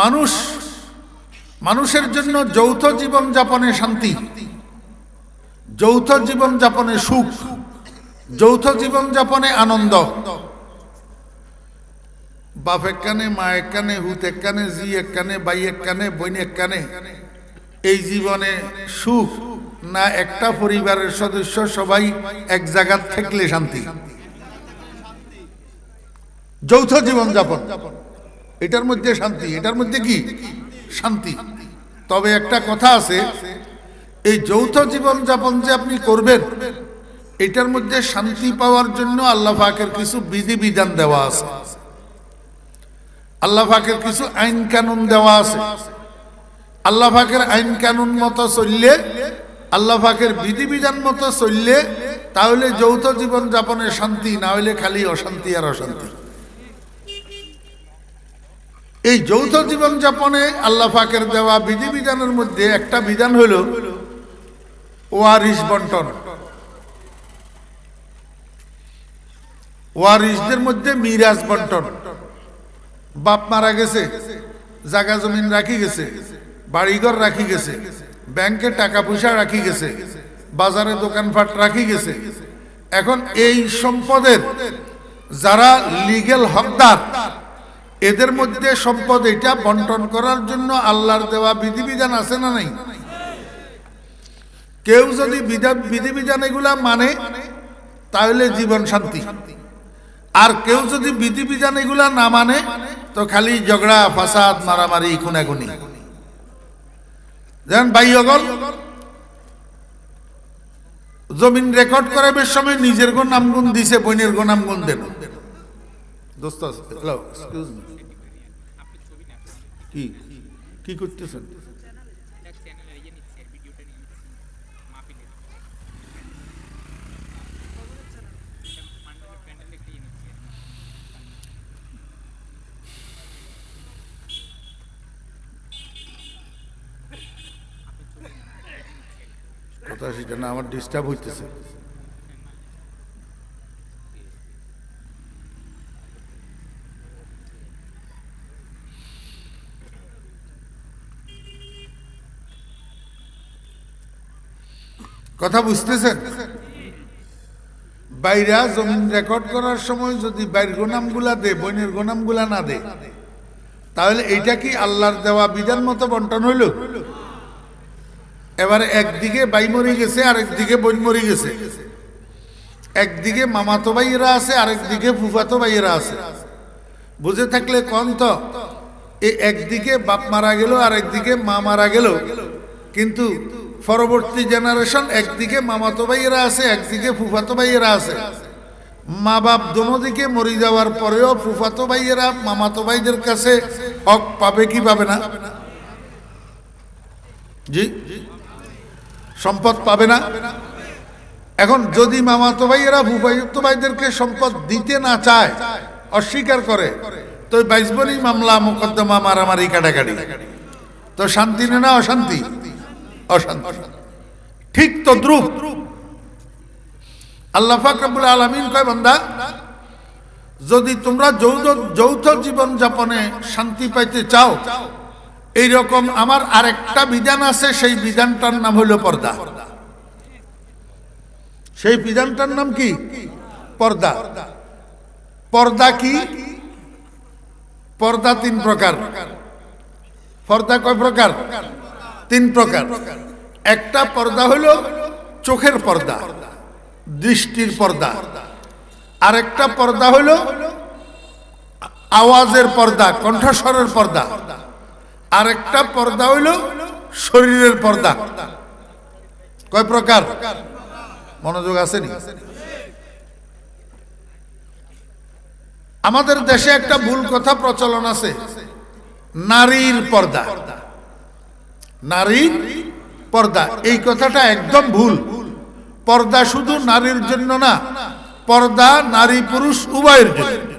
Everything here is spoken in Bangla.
মানুষ, মানুষের জন্য যৌথ জীবন যাপনে শান্তি, যৌথ জীবন যাপনে সুখ, যৌথ জীবন যাপনে আনন্দ। বাপ এক কানে মা এক কানে হুত এক কানে জি এক কানে বাই এক কানে বইন এক কানে এই জীবনে সুখ না একটা পরিবারের সদস্য, সবাই এক জায়গার থাকলে শান্তি। যৌথ জীবন যাপন। এটার মধ্যে শান্তি, এটার মধ্যে কি? শান্তি। তবে একটা কথা আছে, এই যৌথ জীবন যাপন যে আপনি করবেন, এটার মধ্যে শান্তি পাওয়ার জন্য আল্লাহ পাকের কিছু বিধি বিধান দেওয়া আছে। আল্লাহ কিছু আইন কানুন দেওয়া আছে। আল্লাহ পাকের আইন কানুন মতো চললে, আল্লাহ পাকের বিধিবিধান মতো চললে, তাহলে যৌথ জীবন যাপনে শান্তি, না হলে খালি অশান্তি আর অশান্তি। এই যৌথ জীবন যাপনে আল্লাহ পাকের দেওয়া বিধিবিধানের মধ্যে একটা বিধান হল ওয়ারিস বন্টন। ওয়ারিসদের মধ্যে মিরাজ বন্টন। বাপ মারা গেছে জাগা জমিন রাখি গেছে, বাড়িঘর রাখি গেছে, ব্যাংকে টাকা পয়সা রাখি গেছে, বাজারে দোকানপাট রাখি গেছে। এখন এই সম্পদের যারা লিগেল হকদার এদের মধ্যে সম্পদ এটা বন্টন করার জন্য আল্লাহর দেওয়া বিধিবিধান আছে না নাই? কেউ যদি বিধান বিধিবিধান এগুলা মানে তাহলে জীবন শান্তি। আর কেউ যদি বিধিবিধান এগুলা না মানে তো খালি ঝগড়া, ফাসাদ, মারামারি, খুনাখুনি। যেমন বাইয়গল জমিন রেকর্ড করাবের সময় নিজের গো নামগুন দিছে, বইনের গো নামগুন দেন দোস্ত হ্যালো এক্সকিউজ মি কি? কি করতেছেন? কথা সেটা না আমার ডিস্টার্ব হইতেছে। কথা বুঝতেছেন? বাইরা জমিন রেকর্ড করার সময় যদি বাইর গোনামগুলা দে বইনের গোনামগুলা না দে তাহলে এইটা কি আল্লাহর দেওয়া বিধান মতো বন্টন হইল? এবারে একদিকে বাই মরি গেছে আর একদিকে বোন মরি গেছে। একদিকে মামাতো ভাইয়েরা আছে, আরেকদিকে ফুফাতো ভাইয়েরা আছে। বুঝে থাকলে কন তো এই একদিকে বাপ মারা গেল আর একদিকে মা মারা গেল। কিন্তু পরবর্তী জেনারেশন একদিকে মামাতো ভাইয়েরা আছে, একদিকে ফুফাতো ভাইয়েরা আছে। মা বাপ দিকে মরে যাওয়ার পরেও ফুফাতো ভাইয়েরা মামাতো ভাইদের কাছে হক পাবে কি পাবে না? জি? সম্পদ পাবে না? এখন যদি মামাতো ভাইয়েরা ফুফাইতো ভাইদেরকে সম্পদ দিতে না চায়, অস্বীকার করে, তো বাইসবনি মামলা, মোকদ্দমা, মারামারি, কাটাকাটি। তো শান্তি না অশান্তি? অশান্তি। ঠিক তো দ্রুপ। আল্লাহ ফাকরাবুল আলমিন কয়, বান্দা, যদি তোমরা যৌথ যৌথ জীবন যাপনে শান্তি পাইতে চাও এই রকম আমার আরেকটা বিধান আছে, সেই বিধানটার নাম হইল পর্দা। সেই বিধানটার নাম কি? পর্দা। পর্দা কি? পর্দা তিন প্রকার। পর্দা কয় প্রকার? তিন প্রকার। একটা পর্দা হইল চোখের পর্দা, দৃষ্টির পর্দা। আরেকটা পর্দা হইল আওয়াজের পর্দা, কণ্ঠস্বরের পর্দা। আরেকটা পর্দা হইল শরীরের পর্দা। কয় প্রকার? মনোযোগ আসেনি? আমাদের দেশে একটা ভুল কথা প্রচলন আছে, নারীর পর্দা। নারীর পর্দা, এই কথাটা একদম ভুল। পর্দা শুধু নারীর জন্য না, পর্দা নারী পুরুষ উভয়ের জন্য।